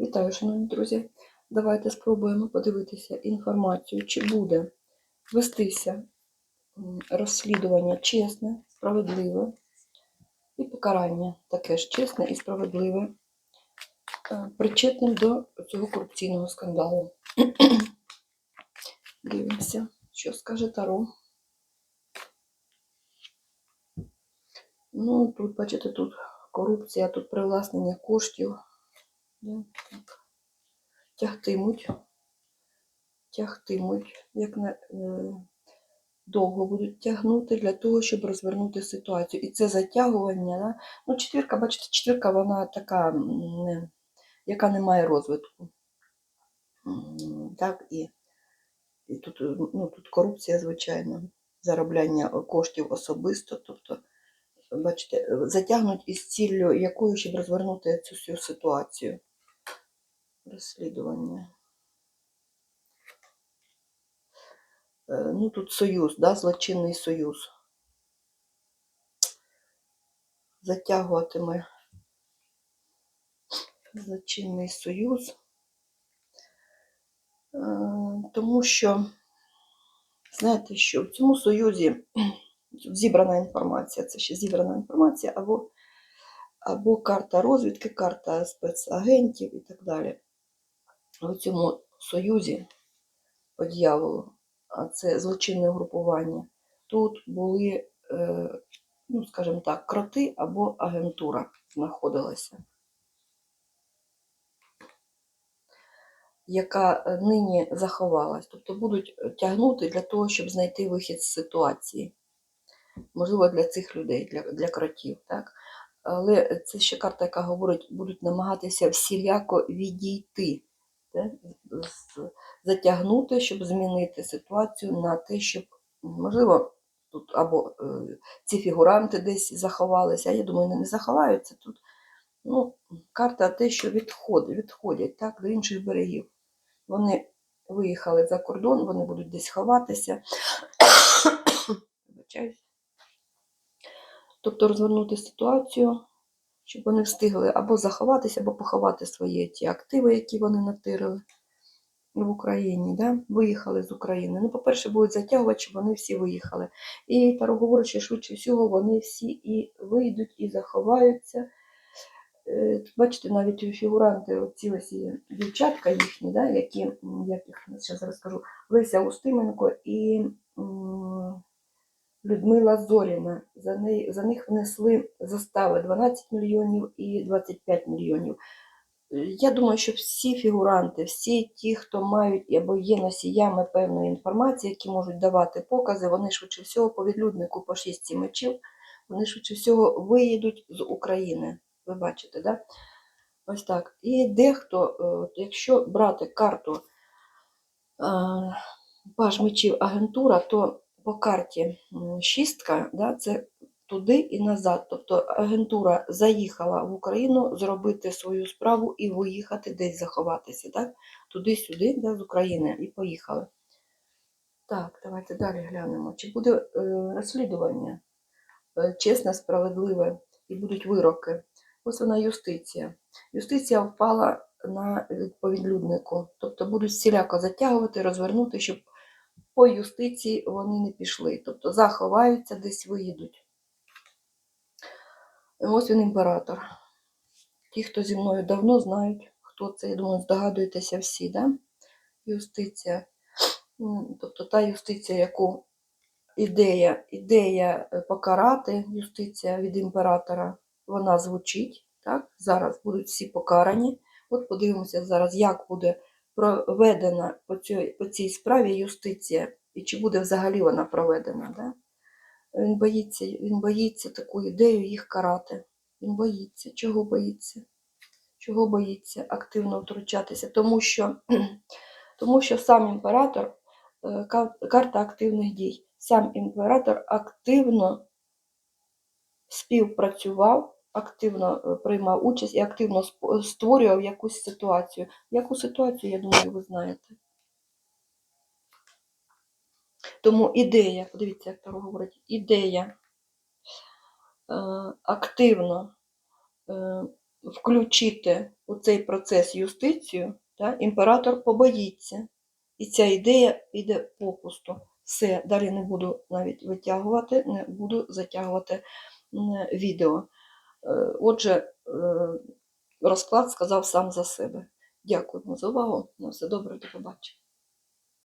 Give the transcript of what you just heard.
Вітаю, шановні друзі. Давайте спробуємо подивитися інформацію, чи буде вестися розслідування чесне, справедливе і покарання таке ж чесне і справедливе, е, причетним до цього корупційного скандалу. Дивимося, що скаже Таро. Ну, тут, бачите, тут корупція, тут привласнення коштів. Тягтимуть. Тягтимуть. Як на, е, довго будуть тягнути для того, щоб розвернути ситуацію. І це затягування. Да? Ну, четвірка, бачите, четвірка, вона така, не, яка не має розвитку. Так, і, і тут, ну, тут корупція, звичайно, заробляння коштів особисто. Тобто, бачите, затягнуть із ціллю якою, щоб розвернути цю всю ситуацію. Розслідування. Е, Ну, тут союз, да, злочинний союз. Затягуватиме злочинний союз. Е, Тому що, знаєте, що в цьому союзі зібрана інформація, це ще зібрана інформація, або, або карта розвідки, карта спецагентів і так далі. В цьому союзі по дьяволу, а це злочинне групування, тут були, е, ну, скажімо так, кроти або агентура знаходилася, яка е, нині заховалась. Тобто будуть тягнути для того, щоб знайти вихід з ситуації. Можливо, для цих людей, для, для кротів. Так? Але це ще карта, яка говорить, будуть намагатися всіляко відійти, так? затягнути, щоб змінити ситуацію на те, щоб, можливо, тут або е, ці фігуранти десь заховалися, а я думаю, вони не заховаються тут. Ну, карта те, що відходить, відходять так, до інших берегів. Вони виїхали за кордон, вони будуть десь ховатися. Тобто розвернути ситуацію, щоб вони встигли або заховатися, або поховати свої ті активи, які вони натирили в Україні, да? виїхали з України. Ну, по-перше, будуть затягувати, щоб вони всі виїхали. І що швидше всього вони всі і вийдуть, і заховаються. Е, Бачите, навіть фігуранти, ці ось дівчатка їхні, да, які, як їх зараз розкажу, Леся Устименко і Людмила Зоріна. За, неї, за них внесли застави 12 мільйонів і 25 мільйонів. Е, Я думаю, що всі фігуранти, всі ті, хто мають або є носіями певної інформації, які можуть давати покази, вони швидше всього по відлюднику по шістці мечів, вони швидше всього виїдуть з України. Ви бачите, да? Ось так. І дехто, е, якщо брати карту е, паж мечів агентура, то по карті шістка, да, це туди і назад. Тобто агентура заїхала в Україну зробити свою справу і виїхати десь заховатися. Так? Туди-сюди, да, з України, і поїхали. Так, давайте далі глянемо. Чи буде е, розслідування е, чесне, справедливе, і будуть вироки. Ось вона юстиція. Юстиція впала на е. Тобто будуть всіляко затягувати, розвернути, щоб по юстиції вони не пішли. Тобто заховаються, десь виїдуть. Ось він імператор. Ті, хто зі мною давно знають, хто це, я думаю, здогадуєтеся всі, да? Юстиція. Тобто та юстиція, яку ідея, ідея е, покарати, юстиція від імператора, вона звучить. Так? Зараз будуть всі покарані. От подивимося зараз, як буде проведена по цій, по цій справі юстиція, і чи буде взагалі вона проведена. Да? Він боїться, він боїться таку ідею їх карати. Він боїться. Чого боїться? Чого боїться активно втручатися? Тому що, тому що сам імператор е, карта активних дій. Сам імператор активно співпрацював, активно е, приймав участь і активно створював якусь ситуацію. Яку ситуацію, я думаю, ви знаєте. Тому ідея, подивіться, як Таро говорить, ідея е, активно е, включити у цей процес юстицію, та, імператор побоїться. І ця ідея піде попусту. Все, далі не буду навіть витягувати, не буду затягувати відео. Е, Отже, розклад сказав сам за себе. Дякуємо за увагу. На все добре, до побачення.